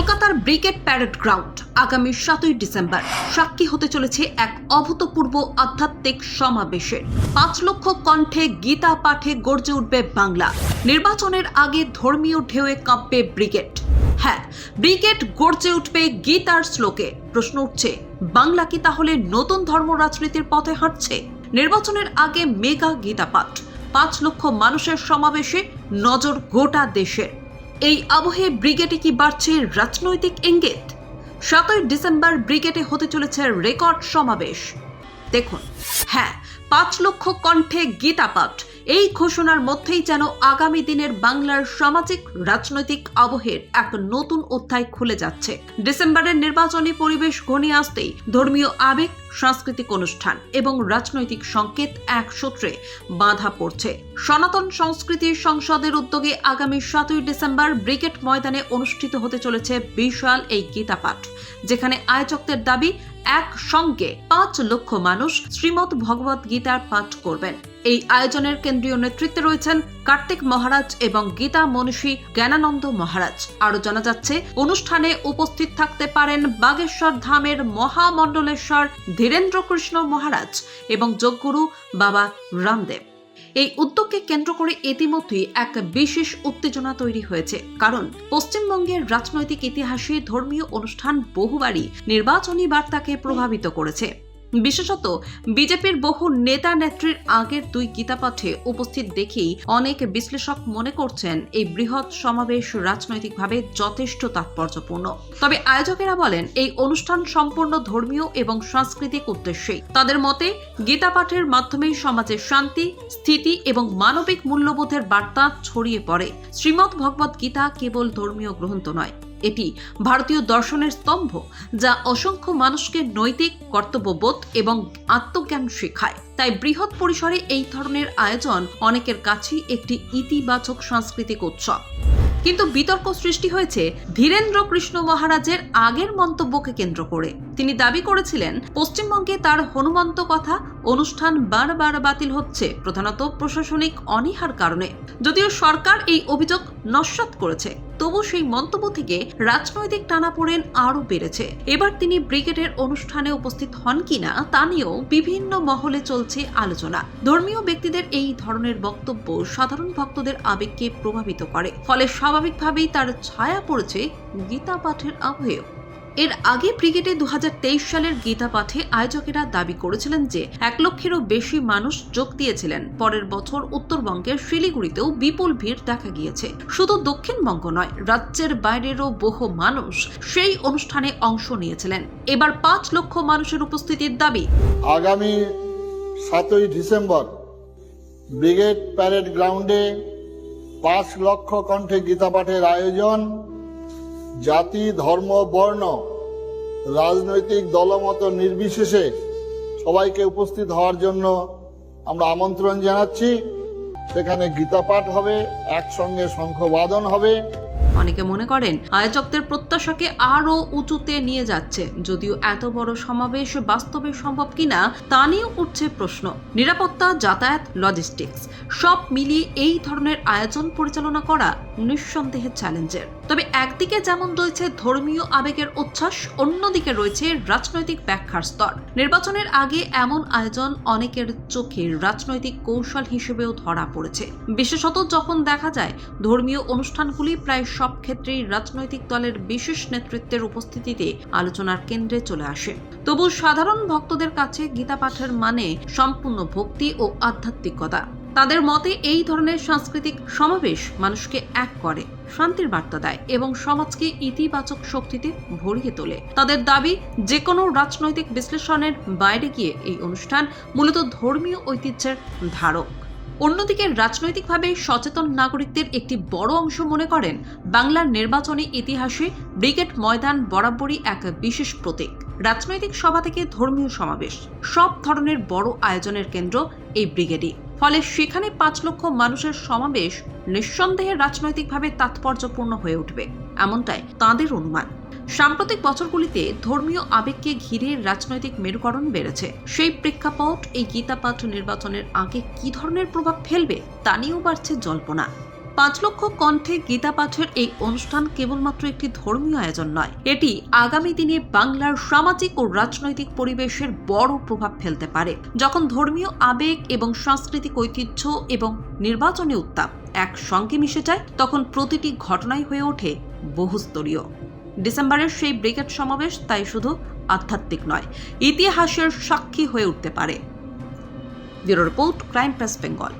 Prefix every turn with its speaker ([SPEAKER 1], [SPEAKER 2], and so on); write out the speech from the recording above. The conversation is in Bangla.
[SPEAKER 1] কলকাতার ব্রিগেড প্যারেড গ্রাউন্ড আগামী সাতই ডিসেম্বর সাক্ষী হতে চলেছে এক অভূতপূর্ব আধ্যাত্মিক সমাবেশের পাঁচ লক্ষ কণ্ঠে গীতা পাঠে গর্জে উঠবে বাংলা। নির্বাচনের আগে ধর্মীয় ঢেউয়ে কাঁপবে ব্রিগেড। হ্যাঁ ব্রিগেড গর্জে উঠবে গীতার শ্লোকে। প্রশ্ন উঠছে, বাংলা কি তাহলে নতুন ধর্ম রাজনীতির পথে হাঁটছে? নির্বাচনের আগে মেগা গীতা পাঠ পাঁচ লক্ষ মানুষের সমাবেশে নজর গোটা দেশের। এই আবহে ব্রিগেডে কি বাড়ছে রাজনৈতিক ইঙ্গিত? সাতই ডিসেম্বর ব্রিগেডে হতে চলেছে রেকর্ড সমাবেশ। দেখুন। হ্যাঁ পাঁচ লক্ষ কণ্ঠে গীতা পাঠ এই ঘোষণার মধ্যেই যেন আগামী দিনের বাংলার সামাজিক, রাজনৈতিক আবহের এক নতুন অধ্যায় খুলে যাচ্ছে। ডিসেম্বরের নির্বাচনী পরিবেশ ঘনিয়ে আসতেই ধর্মীয় আবেগ, সাংস্কৃতিক অনুষ্ঠান এবং রাজনৈতিক সংকেত এক সূত্রে বাধা পড়ছে। সনাতন সংস্কৃতি সংসদের উদ্যোগে আগামী সাতই ডিসেম্বর ব্রিগেড ময়দানে অনুষ্ঠিত হতে চলেছে বিশাল এই গীতা পাঠ যেখানে আয়োজকদের দাবি এক সঙ্গে পাঁচ লক্ষ মানুষ শ্রীমদ ভগবত গীতার পাঠ করবেন। এই আয়োজনের কেন্দ্রীয় নেতৃত্বে রয়েছেন কার্তিক মহারাজ এবং গীতা মনীষী জ্ঞানানন্দ মহারাজ। আরও জানা যাচ্ছে, অনুষ্ঠানে উপস্থিত থাকতে পারেন বাগেশ্বর ধামের মহামণ্ডলেশ্বর ধীরেন্দ্র কৃষ্ণ মহারাজ এবং যোগগুরু বাবা রামদেব। এই উদ্যোগকে কেন্দ্র করে ইতিমধ্যেই এক বিশেষ উত্তেজনা তৈরি হয়েছে। কারণ পশ্চিমবঙ্গের রাজনৈতিক ইতিহাসে ধর্মীয় অনুষ্ঠান বহুবারই নির্বাচনী বার্তাকে প্রভাবিত করেছে। বিশেষত বিজেপির বহু নেতা নেত্রীর আগের দুই গীতাপাঠে উপস্থিত দেখেই অনেক বিশ্লেষক মনে করছেন, এই বৃহৎ সমাবেশ রাজনৈতিকভাবে যথেষ্ট তাৎপর্যপূর্ণ। তবে আয়োজকেরা বলেন, এই অনুষ্ঠান সম্পূর্ণ ধর্মীয় এবং সাংস্কৃতিক উদ্দেশ্যেই তাদের মতে গীতা পাঠের মাধ্যমেই সমাজে শান্তি, স্থিতি এবং মানবিক মূল্যবোধের বার্তা ছড়িয়ে পড়ে। শ্রীমৎ ভগবত গীতা কেবল ধর্মীয় গ্রন্থ নয়। এটি ভারতীয় দর্শনের স্তম্ভ, যা অসংখ্য মানুষকে নৈতিক, কর্তব্যবোধ এবং আত্মজ্ঞান শেখায়। তাই বৃহৎ পরিসরে এই ধরনের আয়োজন অনেকের কাছেই একটি ইতিবাচক সাংস্কৃতিক উৎসব। কিন্তু বিতর্ক সৃষ্টি হয়েছে ধীরেন্দ্র কৃষ্ণ মহারাজের আগের মন্তব্যকে কেন্দ্র করে। তিনি দাবি করেছিলেন, পশ্চিমবঙ্গে তার হনুমন্ত কথা অনুষ্ঠান বারবার বাতিল হচ্ছে, প্রধানত প্রশাসনিক অনীহার কারণে। যদিও সরকার এই অভিযোগ নস্যাৎ করেছে তবু সেই মন্তব্য থেকে রাজনৈতিক টানাপোড়েন আরও বেড়েছে। এবার তিনি ব্রিগেডের অনুষ্ঠানে উপস্থিত হন কিনা তা নিয়েও বিভিন্ন মহলে চলছে আলোচনা। ধর্মীয় ব্যক্তিদের এই ধরনের বক্তব্য সাধারণ ভক্তদের আবেগকে প্রভাবিত করে। ফলে স্বাভাবিকভাবেই তার ছায়া পড়েছে গীতা পাঠের আবহেও। এর আগে ক্রিকেটে দু হাজার তেইশ সালের গীতা পাঠে আয়োজকেরা দাবি করেছিলেন যে এক লক্ষেরও বেশি মানুষ যোগ দিয়েছিলেন। পরের বছর উত্তরবঙ্গের শিলিগুড়িতেও বিপুল ভিড় দেখা গিয়েছে। শুধু দক্ষিণবঙ্গ নয়, রাজ্যের বাইরেরও বহু মানুষ সেই অনুষ্ঠানে অংশ নিয়েছিলেন। এবার পাঁচ লক্ষ মানুষের উপস্থিতির দাবি।
[SPEAKER 2] আগামী সাতই ডিসেম্বর ব্রিগেড প্যারেড গ্রাউন্ডে পাঁচ লক্ষ কণ্ঠে গীতা পাঠের আয়োজন। জাতি, ধর্ম, বর্ণ, রাজনৈতিক দলমত নির্বিশেষে সবাইকে উপস্থিত হওয়ার জন্য আমরা আমন্ত্রণ জানাচ্ছি। সেখানে গীতা পাঠ হবে, একসঙ্গে শঙ্খবাদন হবে।
[SPEAKER 1] অনেকে মনে করেন, আয়োজকদের প্রত্যাশাকে আরও উঁচুতে নিয়ে যাচ্ছে। যদিও এত বড় সমাবেশ বাস্তবে সম্ভব কিনা, তা নিয়েও উঠছে প্রশ্ন। নিরাপত্তা, যাতায়াত লজিস্টিক্স সব মিলিয়ে এই ধরনের আয়োজন পরিচালনা করা নিঃসন্দেহে চ্যালেঞ্জের তবে একদিকে যেমন রয়েছে ধর্মীয় আবেগের উচ্ছ্বাস, অন্যদিকে রয়েছে রাজনৈতিক ব্যাখ্যার স্তর। নির্বাচনের আগে এমন আয়োজন অনেকের চোখে রাজনৈতিক কৌশল হিসেবেও ধরা পড়েছে। বিশেষত যখন দেখা যায়, ধর্মীয় অনুষ্ঠানগুলি প্রায় সব ক্ষেত্রেই রাজনৈতিক দলের বিশেষ নেতৃত্বের উপস্থিতিতে আলোচনার কেন্দ্রে চলে আসে। তবু সাধারণ ভক্তদের কাছে গীতা পাঠের মানে সম্পূর্ণ ভক্তি ও আধ্যাত্মিকতা। তাদের মতে এই ধরনের সাংস্কৃতিক সমাবেশ মানুষকে এক করে, শান্তির বার্তা দেয় এবং সমাজকে ইতিবাচক শক্তিতে ভরিয়ে তোলে। তাদের দাবি যে কোনো রাজনৈতিক বিশ্লেষণের বাইরে গিয়ে এই অনুষ্ঠান মূলত ধর্মীয় ঐতিহ্যের ধারক। অন্যদিকে রাজনৈতিকভাবে সচেতন নাগরিকদের একটি বড় অংশ মনে করেন, বাংলার নির্বাচনী ইতিহাসে ব্রিগেড ময়দান বরাবরই এক বিশেষ প্রতীক। রাজনৈতিক সভা থেকে ধর্মীয় সমাবেশ, সব ধরনের বড় আয়োজনের কেন্দ্র এই ব্রিগেডই। ফলে সেখানে পাঁচ লক্ষ মানুষের সমাবেশ নিঃসন্দেহে রাজনৈতিকভাবে তাৎপর্যপূর্ণ হয়ে উঠবে, এমনটাই তাঁদের অনুমান। সাম্প্রতিক বছরগুলিতে ধর্মীয় আবেগকে ঘিরে রাজনৈতিক মেরুকরণ বেড়েছে। সেই প্রেক্ষাপট এই গীতাপাঠ নির্বাচনের আগে কি ধরনের প্রভাব ফেলবে তা নিয়েও বাড়ছে জল্পনা। পাঁচ লক্ষ কণ্ঠে গীতা পাঠের এই অনুষ্ঠান কেবলমাত্র একটি ধর্মীয় আয়োজন নয়। এটি আগামী দিনে বাংলার সামাজিক ও রাজনৈতিক পরিবেশের বড় প্রভাব ফেলতে পারে। যখন ধর্মীয় আবেগ এবং সাংস্কৃতিক ঐতিহ্য এবং নির্বাচনী উত্তাপ একসঙ্গে মিশে যায়, তখন প্রতিটি ঘটনাই হয়ে ওঠে বহুস্তরীয়। ডিসেম্বরের সেই ব্রিগেড সমাবেশ তাই শুধু আধ্যাত্মিক নয়, ইতিহাসের সাক্ষী হয়ে উঠতে পারে। Bureau report crime press Bengal.